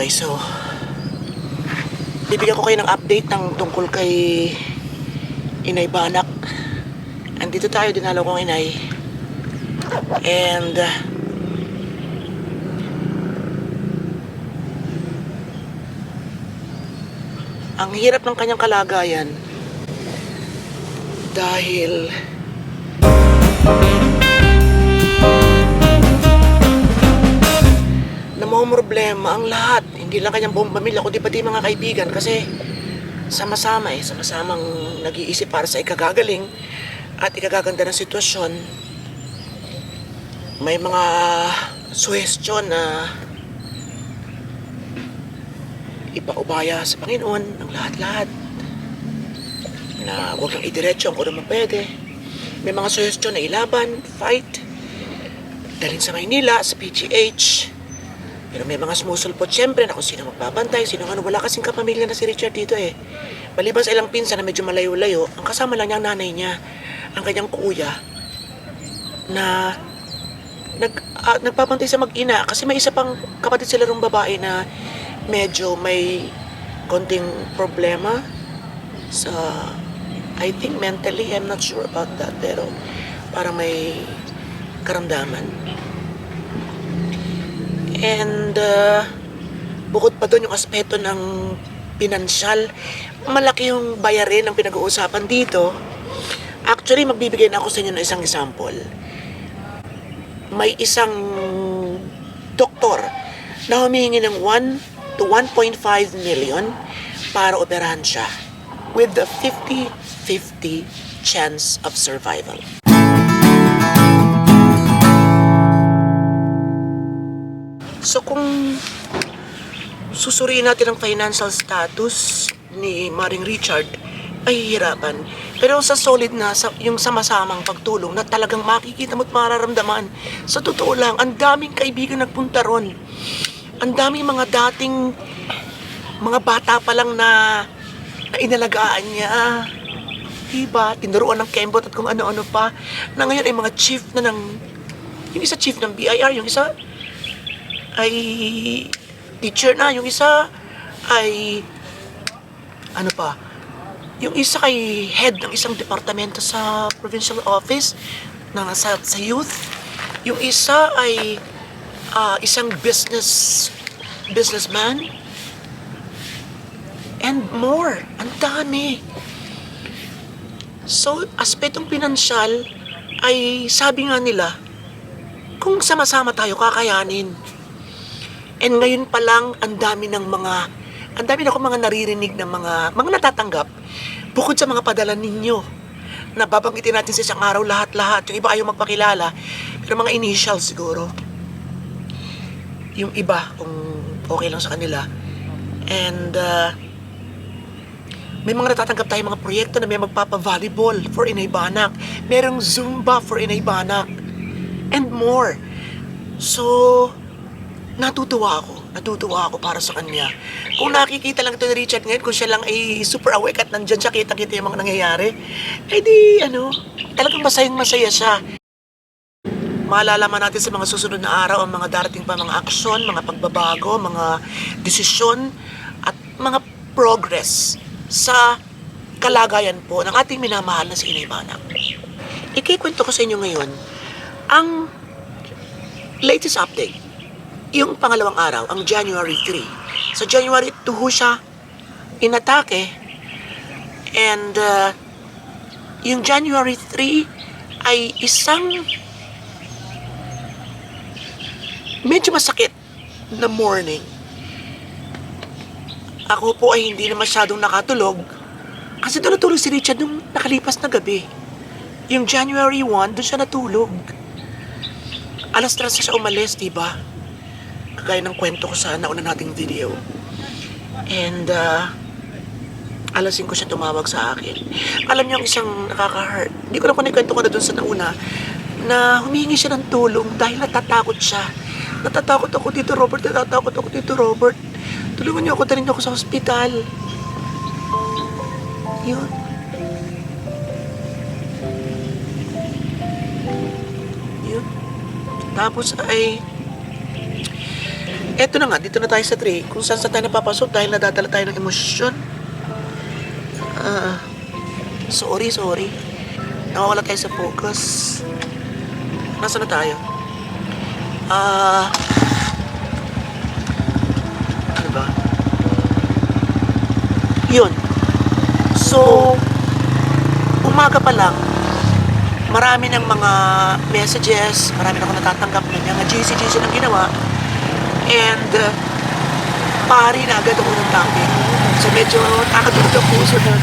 Okay, so bibigyan ko kayo ng update ng tungkol kay Inay Banak. Andito tayo, dinalaw kong inay. And uh, ang hirap ng kanyang kalagayan dahil problema ang lahat. Hindi lang kanyang buong pamilya, kundi pati mga kaibigan kasi sama-sama eh, sama-samang nag-iisip para sa ikagagaling at ikagaganda ng sitwasyon. May mga suhestyon na ipaubaya sa Panginoon ng lahat-lahat na huwag lang idiretso kung naman pwede. May mga suhestyon na ilaban, fight, dalhin sa Maynila, sa PGH, pero may mga sumusulpot siyempre na kung sino magbabantay, sino ano. Wala kasing kapamilya na si Richard dito eh. Maliban sa ilang pinsan na medyo malayo-layo, ang kasama lang niya ang nanay niya, ang kanyang kuya, na nag, ah, nagpapantay sa mag-ina kasi may isa pang kapatid sila rong babae na medyo may konting problema sa I think mentally, I'm not sure about that, pero parang may karamdaman. And uh, bukod pa doon yung aspeto ng pinansyal, malaki yung bayarin ang pinag-uusapan dito. Actually, magbibigay na ako sa inyo ng isang example. May isang doktor na humihingi ng 1 to 1.5 million para operahan siya with the 50-50 chance of survival. So kung susuriin natin ang financial status ni Maring Richard, ay hihirapan. Pero sa solid na, sa, yung sama-samang pagtulong na talagang makikita mo at mararamdaman, sa totoo lang, ang daming kaibigan nagpunta ron. Ang daming mga dating mga bata pa lang na, na inalagaan niya. Diba? Tinuruan ng kembot at kung ano-ano pa. Na ngayon ay mga chief na ng... Yung isa chief ng BIR, yung isa ay teacher na. Yung isa ay ano pa? Yung isa kay head ng isang departamento sa provincial office na sa, sa youth. Yung isa ay ah, isang business businessman. And more. Ang dami. So, aspetong pinansyal ay sabi nga nila, kung sama-sama tayo kakayanin. And ngayon pa lang, ang dami ng mga, ang dami na ako mga naririnig ng mga, mga natatanggap, bukod sa mga padala ninyo, na babanggitin natin sa isang araw lahat-lahat. Yung iba ayaw magpakilala, pero mga initial siguro. Yung iba, kung okay lang sa kanila. And, uh, may mga natatanggap tayo mga proyekto na may magpapa-volleyball for Inay Banak. Merong Zumba for Inay Banak. And more. So, natutuwa ako. Natutuwa ako para sa kanya. Kung nakikita lang ito ni Richard ngayon, kung siya lang ay super awake at nandyan siya, kitang-kita yung mga nangyayari, eh di, ano, talagang masayang masaya siya. Maalalaman natin sa mga susunod na araw ang mga darating pa mga aksyon, mga pagbabago, mga desisyon, at mga progress sa kalagayan po ng ating minamahal na si Inay Banak. Ikikwento ko sa inyo ngayon ang latest update yung pangalawang araw, ang January 3. Sa January 2 ho siya inatake and uh, yung January 3 ay isang medyo masakit na morning. Ako po ay hindi na masyadong nakatulog kasi doon natulog si Richard nung nakalipas na gabi. Yung January 1, doon siya natulog. Alas 3 siya umalis, di ba? Kagaya ng kwento ko sa nauna nating video. And, uh, alas 5 siya tumawag sa akin. Alam niyo ang isang nakaka-hurt. Hindi ko na kung kwento ko na dun sa nauna na humingi siya ng tulong dahil natatakot siya. Natatakot ako dito, Robert. Natatakot ako dito, Robert. Tulungan niyo ako, dalhin niyo ako sa hospital. Yun. Yun. Tapos ay eto na nga, dito na tayo sa 3. Kung saan saan tayo napapasok dahil nadadala tayo ng emosyon. Ah, sorry, sorry. Nawawala tayo sa focus. Nasaan na tayo? Ah, ba? Yun. So, umaga pa lang, marami ng mga messages, marami na ako natatanggap ng mga GC-GC ng ginawa. And, uh, pari na agad ako ng topic. So, medyo nakakatulog ang puso na,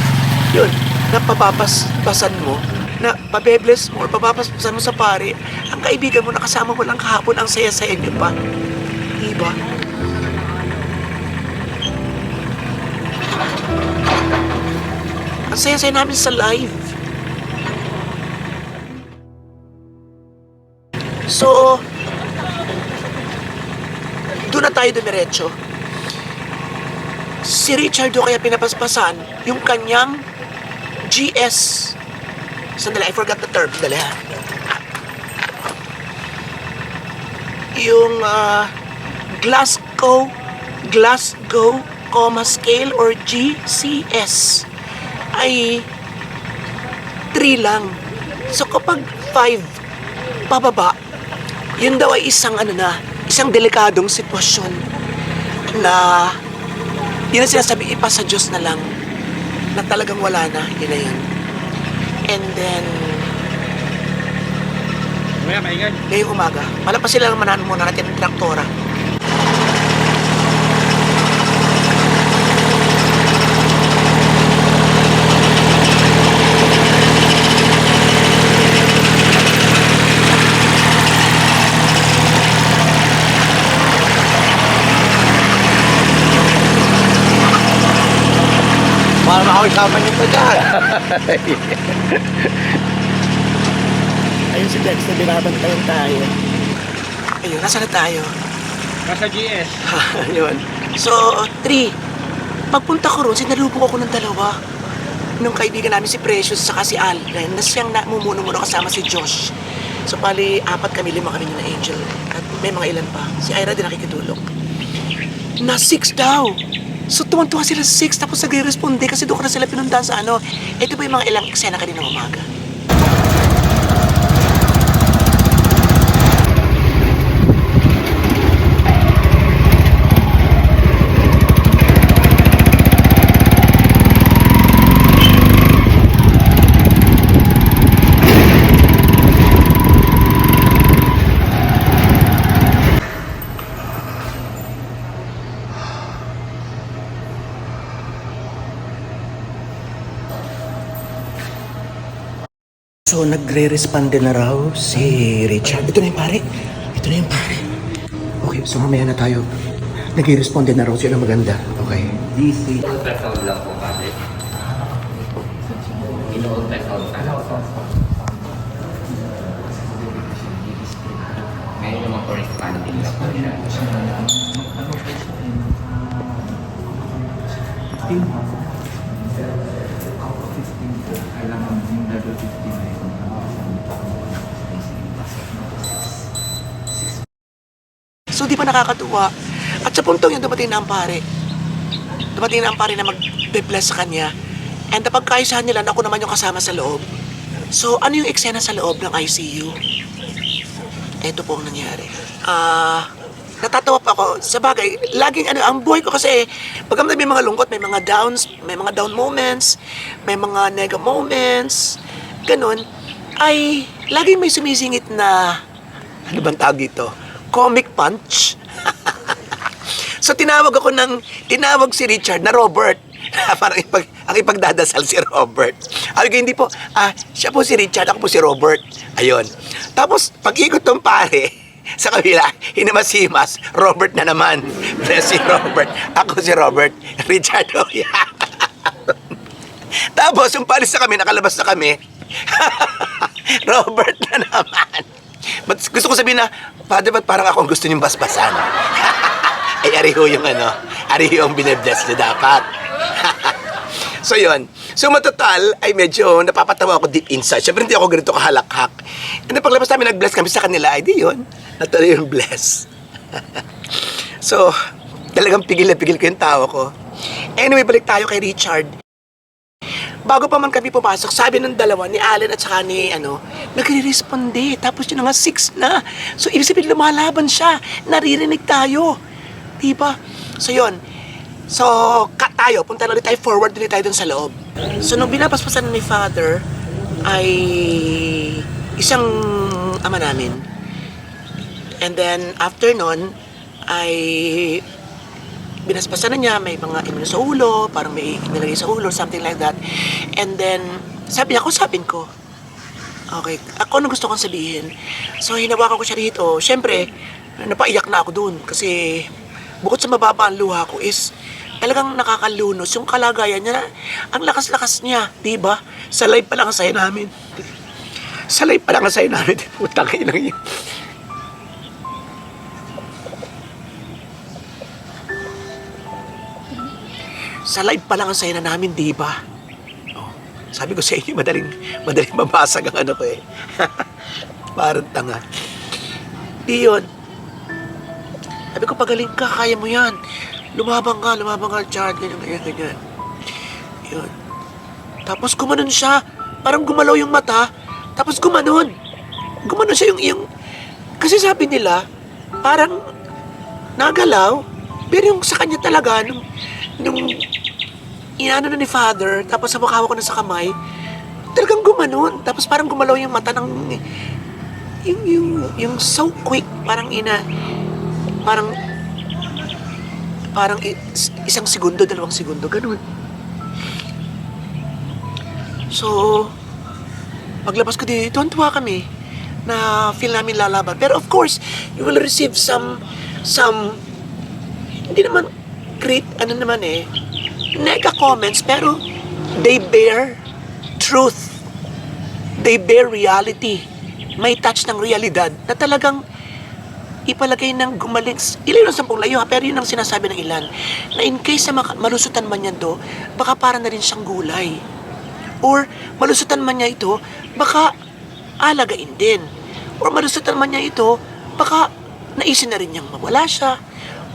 yun, na papapaspasan mo, na pabebles mo or papapaspasan mo sa pari, ang kaibigan mo nakasama mo lang kahapon, ang saya-saya niyo pa. Diba? Ang saya-saya namin sa live. So, doon na tayo dumiretso. Si Richard do kaya pinapaspasan yung kanyang GS. Sandali, I forgot the term. Dali ha. Yung ah, Glasgow, Glasgow Coma Scale or GCS ay 3 lang. So kapag 5 pababa, yun daw ay isang ano na, isang delikadong sitwasyon na yun ang sinasabi, ipa sa Diyos na lang na talagang wala na, yun na yun. And then, Mamaya, maingay. ngayong umaga, malapas sila ng manahan muna natin ng traktora. Makakasama niyo pa dyan. Ayun si Dex na binabantayan tayo. Ayun, nasa na tayo? Nasa GS. Yun. So, three. Pagpunta ko ron, sinalubong ako ng dalawa. Nung kaibigan namin si Precious saka si Alden na siyang namumuno-muno kasama si Josh. So, pali, apat kami, lima kami na Angel. At may mga ilan pa. Si Ira din nakikitulong. Na six daw. So, tuwan-tuwa sila sa six. Tapos nagre-responde kasi doon ko na sila pinuntahan sa ano. Ito ba yung mga ilang eksena kanina umaga? So, nagre-responde na raw si Richard. Ito na yung pare. Ito na yung pare. Okay, so mamaya na tayo. Nagre-responde na raw. Yun ang maganda. Okay. DC. Ultrasound lang po kasi. Ino-ultrasound ka lang po. Ngayon yung mga corresponding na po siya. So, di ba nakakatuwa? At sa puntong yun, dumating na ang pare. Dumating na ang pare na mag-bless sa kanya. And napagkaisahan nila na ako naman yung kasama sa loob. So, ano yung eksena sa loob ng ICU? Ito po ang nangyari. Ah, natatawa pa ako. Sa bagay, laging ano, ang buhay ko kasi, pag may mga lungkot, may mga downs, may mga down moments, may mga nega moments, ganun, ay laging may sumisingit na, ano bang tawag dito? Comic punch. so tinawag ako ng, tinawag si Richard na Robert. Parang ipag, ang ipagdadasal si Robert. Sabi ko, hindi po, ah, siya po si Richard, ako po si Robert. Ayun. Tapos, pag-ikot ng pare, sa kabila, hinimas-himas, Robert na naman. Bless si Robert. Ako si Robert. Richard, oh yeah. Tapos, yung palis na kami, nakalabas na kami. Robert na naman. But gusto ko sabihin na, Father, ba't parang ako ang gusto niyong basbasan? Ay, ariho yung ano, ariho yung binibless niyo dapat. so, yun. So, matotal, ay medyo napapatawa ako deep inside. Siyempre, hindi ako ganito kahalakhak. And then, paglabas namin, nag-bless kami sa kanila, ay di yun. Natuloy yung bless. So, talagang pigil na pigil ko yung tawa ko. Anyway, balik tayo kay Richard. Bago pa man kami pumasok, sabi ng dalawa, ni Allen at saka ni, ano, nagre-responde. Tapos yun na nga, six na. So, ibig sabihin, lumalaban siya. Naririnig tayo. Diba? So, yun. So, cut tayo. Punta na ulit tayo forward ulit tayo dun sa loob. So, nung binapaspasan ni Father, ay isang ama namin. And then, after nun, ay binaspasan na niya, may mga inano sa ulo, parang may nilagay sa ulo, something like that. And then, sabi niya, kausapin ko. Okay, ako ano gusto kong sabihin. So, hinawakan ko siya rito. Siyempre, napaiyak na ako dun kasi bukod sa mababa ang luha ko is talagang nakakalunos yung kalagayan niya. Ang lakas-lakas niya, di ba? Sa live pa lang ang saya namin. Sa live pa lang ang saya namin. Putang ina yun. Sa live pa lang ang saya na namin, di ba? Oh, sabi ko sa inyo, madaling, madaling mabasag ang ano ko eh. Parang tanga. Di yun. Sabi ko, pagaling ka, kaya mo yan. Lumabang ka, lumabang ka, Chad, ganyan, ganyan, ganyan. Yun. Tapos gumanon siya. Parang gumalaw yung mata. Tapos gumanon. Gumanon siya yung, yung... Kasi sabi nila, parang nagalaw. Pero yung sa kanya talaga, nung, nung inano na ni Father, tapos mukha ko na sa kamay, talagang gumanon. Tapos parang gumalaw yung mata ng... Yung, yung, yung so quick, parang ina... Parang... Parang is- isang segundo, dalawang segundo, ganun. So, paglabas ko dito, tuwa kami na feel namin lalaban. Pero of course, you will receive some, some, hindi naman great, ano naman eh, nega comments, pero they bear truth. They bear reality. May touch ng realidad na talagang ipalagay ng gumaling, ilan yung sampung layo ha, pero yun ang sinasabi ng ilan, na in case na malusutan man yan do, baka para na rin siyang gulay or malusutan man niya ito, baka alagain din. Or malusutan man niya ito, baka naisin na rin niyang mawala siya.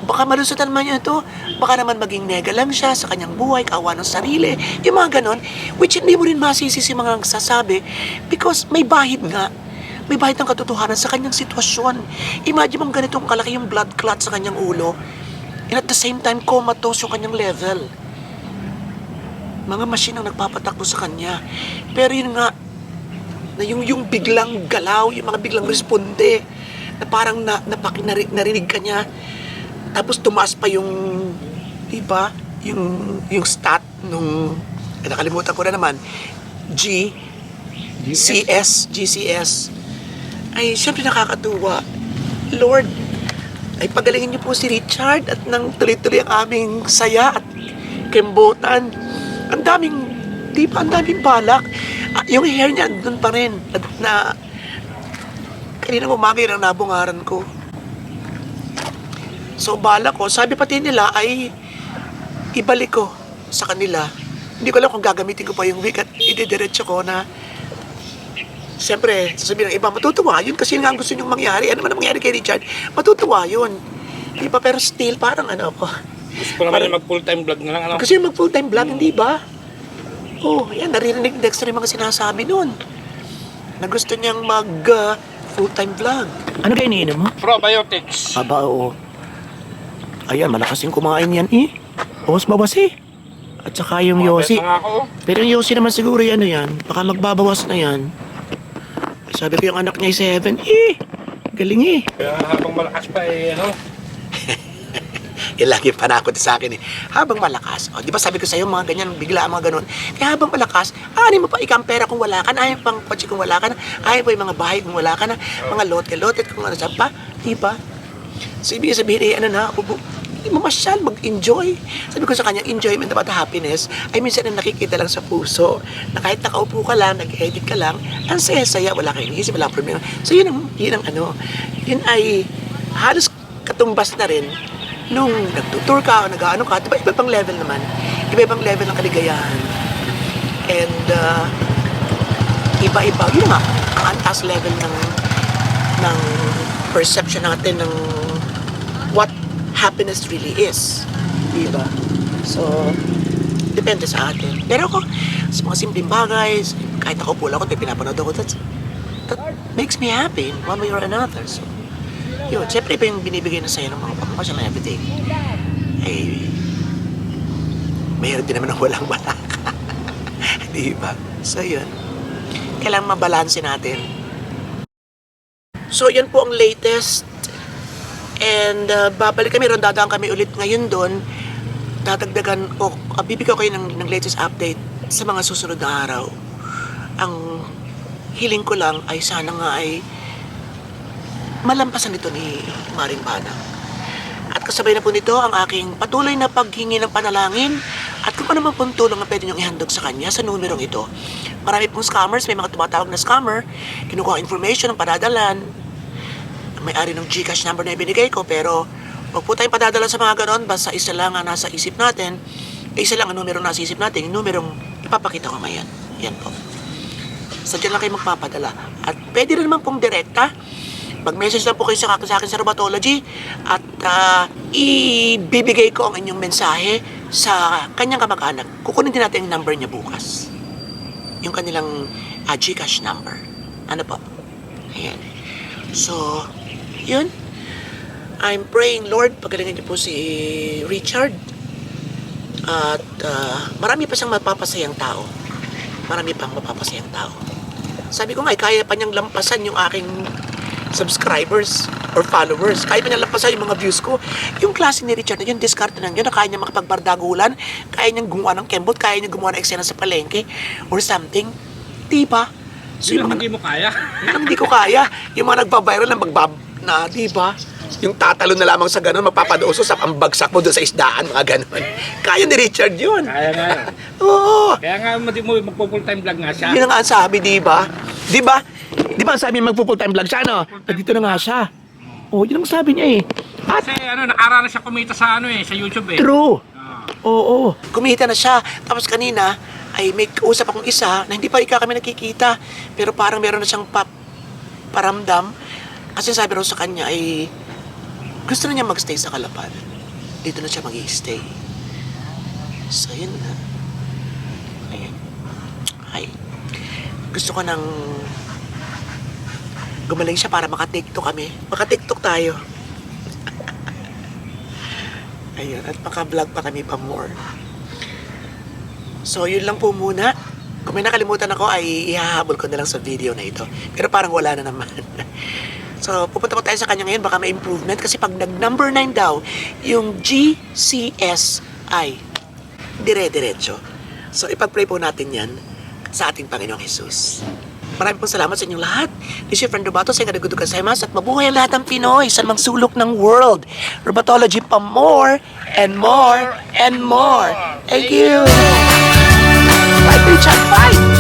Baka malusutan man niya ito, baka naman maging nega lang siya sa kanyang buhay, kawa ng sarili. Yung mga ganon, which hindi mo rin masisi si mga nagsasabi because may bahid nga. May bahid ng katotohanan sa kanyang sitwasyon. Imagine mong ganitong kalaki yung blood clot sa kanyang ulo. And at the same time, comatose yung kanyang level mga machine ang nagpapatakbo sa kanya. Pero yun nga, na yung, yung biglang galaw, yung mga biglang responde, na parang na, napaki, nari, narinig ka niya. Tapos tumaas pa yung, di ba, yung, yung stat nung, eh, nakalimutan ko na naman, G, CS, GCS. Ay, syempre nakakatuwa. Lord, ay pagalingin niyo po si Richard at nang tuloy-tuloy ang aming saya at kembotan. Ang daming, di ba, ang daming balak. Ah, yung hair niya, doon pa rin. Na, na kanina umaga yun ang nabungaran ko. So, balak ko, sabi pati nila ay ibalik ko sa kanila. Hindi ko alam kung gagamitin ko pa yung wig at ididiretso ko na Siyempre, sasabihin ng iba, matutuwa yun kasi yun nga ang gusto niyong mangyari. Ano man ang mangyari kay Richard, matutuwa yun. Di ba? Pero still, parang ano ako. Gusto ko naman yung mag full time vlog na lang. Ano? Kasi mag full-time vlog, hindi ba? Oh, yan, naririnig ni Dexter yung mga sinasabi nun. Na gusto niyang mag uh, full-time vlog. Ano kayo iniinom mo? Probiotics. Aba, oo. Ayan, malakas yung kumain yan eh. Bawas-bawas eh. At saka yung oh. Pero yung Yossi naman siguro yan, ano yan. Baka magbabawas na yan. Sabi ko yung anak niya ay 7. Eh, galing eh. Kaya habang malakas pa eh, ano, Yan lagi yung panakot sa akin eh. Habang malakas, o, di ba sabi ko sa'yo mga ganyan, bigla mga ganun. Kaya habang malakas, ani mo pa ikang pera kung wala ka na, ayaw pang kotse kung wala ka na, ayaw pa yung mga bahay kung wala ka na, mga lote-lote kung ano saan pa, di ba? So, ibig sabihin, eh, ano na, ubo, hindi mo masyal mag-enjoy. Sabi ko sa kanya, enjoyment about happiness ay minsan na nakikita lang sa puso. Na kahit nakaupo ka lang, nag-edit ka lang, ang saya-saya, wala kang inisip, wala problema. So yun ang, yun ang ano, yun ay halos katumbas na rin nung nagtutour ka o nag-ano ka, diba iba-ibang level naman. Iba-ibang level ng kaligayahan. And uh, iba-iba, yun nga, ang antas level ng ng perception natin ng happiness really is. Diba? So, depende sa atin. Pero ako, sa mga simpleng bagay, kahit ako pula tayo pinapanood ako, that's, that makes me happy in one way or another. So, yun, syempre pa yung binibigay na sa'yo ng mga pamukasya na everything. Eh, mayroon din naman ng walang wala. Di ba? So, yun. Kailangan mabalanse natin. So, yan po ang latest. And uh, babalik kami ron, kami ulit ngayon doon. Dadagdagan o uh, bibigyan kayo ng, ng latest update sa mga susunod na araw. Ang hiling ko lang ay sana nga ay malampasan ito ni Maring Bana. At kasabay na po nito ang aking patuloy na paghingi ng panalangin at kung ano man pong tulong na pwede niyong ihandog sa kanya sa numerong ito. Marami pong scammers, may mga tumatawag na scammer, kinukuha information ng padadalan, may-ari ng Gcash number na ibinigay ko pero huwag po tayong padadala sa mga ganon. Basta isa lang ang nasa isip natin. Isa lang ang numero nasa isip natin yung numerong ipapakita ko ngayon. Yan po. So dyan lang kayo magpapadala. At pwede rin naman pong direkta. Mag-message lang po kayo sa, sa akin sa Robatology at ah, ibibigay ko ang inyong mensahe sa kanyang kamag-anak. Kukunin din natin yung number niya bukas. Yung kanilang ah, Gcash number. Ano po? Ayan. So yun. I'm praying, Lord, pagalingan niyo po si Richard. At ah, marami pa siyang mapapasayang tao. Marami pang mapapasayang tao. Sabi ko nga, eh, kaya pa niyang lampasan yung aking subscribers or followers. Kaya pa niyang lampasan yung mga views ko. Yung klase ni Richard na yun, discard na yun, na kaya niya makapagbardagulan, kaya niyang gumawa ng kembot, kaya niyang gumawa ng eksena sa palengke or something. Diba? So, Yun yung ang mga hindi mo kaya. yun ang hindi ko kaya. Yung mga nagbabiral na magbab na, di ba? Yung tatalo na lamang sa ganun, magpapadauso sa pambagsak mo doon sa isdaan, mga ganun. Kaya ni Richard yun. Kaya nga yun. Oo. Kaya nga mo mo magpo-full time vlog nga siya. Yun ang nga ang sabi, di ba? Di ba? Di ba ang sabi magpo-full time vlog siya, no? Nandito na nga siya. Oh, yun ang sabi niya eh. At Kasi ano, nakara na siya kumita sa ano eh, sa YouTube eh. true. Ah. Oo. Kumita na siya. Tapos kanina, ay may usap akong isa na hindi pa ika kami nakikita. Pero parang meron na siyang pap paramdam. Kasi sabi raw sa kanya ay gusto na niya magstay sa Kalapan. Dito na siya mag stay So, yun na. Ayan. Ay. Gusto ko nang gumaling siya para maka-tiktok kami. Maka-tiktok tayo. Ayun, at maka-vlog pa kami pa more. So, yun lang po muna. Kung may nakalimutan ako, ay ihahabol ko na lang sa video na ito. Pero parang wala na naman. so, pupunta po tayo sa kanya ngayon. Baka may improvement. Kasi pag nag-number 9 daw, yung GCSI, dire-diretso. So, ipag-pray po natin yan sa ating Panginoong Jesus. Maraming pong salamat sa inyong lahat. This is friend Robato, sa Nagagudu Kasaymas, at mabuhay ang lahat ng Pinoy sa mga sulok ng world. Robatology pa more, and more, and more. Thank you! Fight, Richard, fight!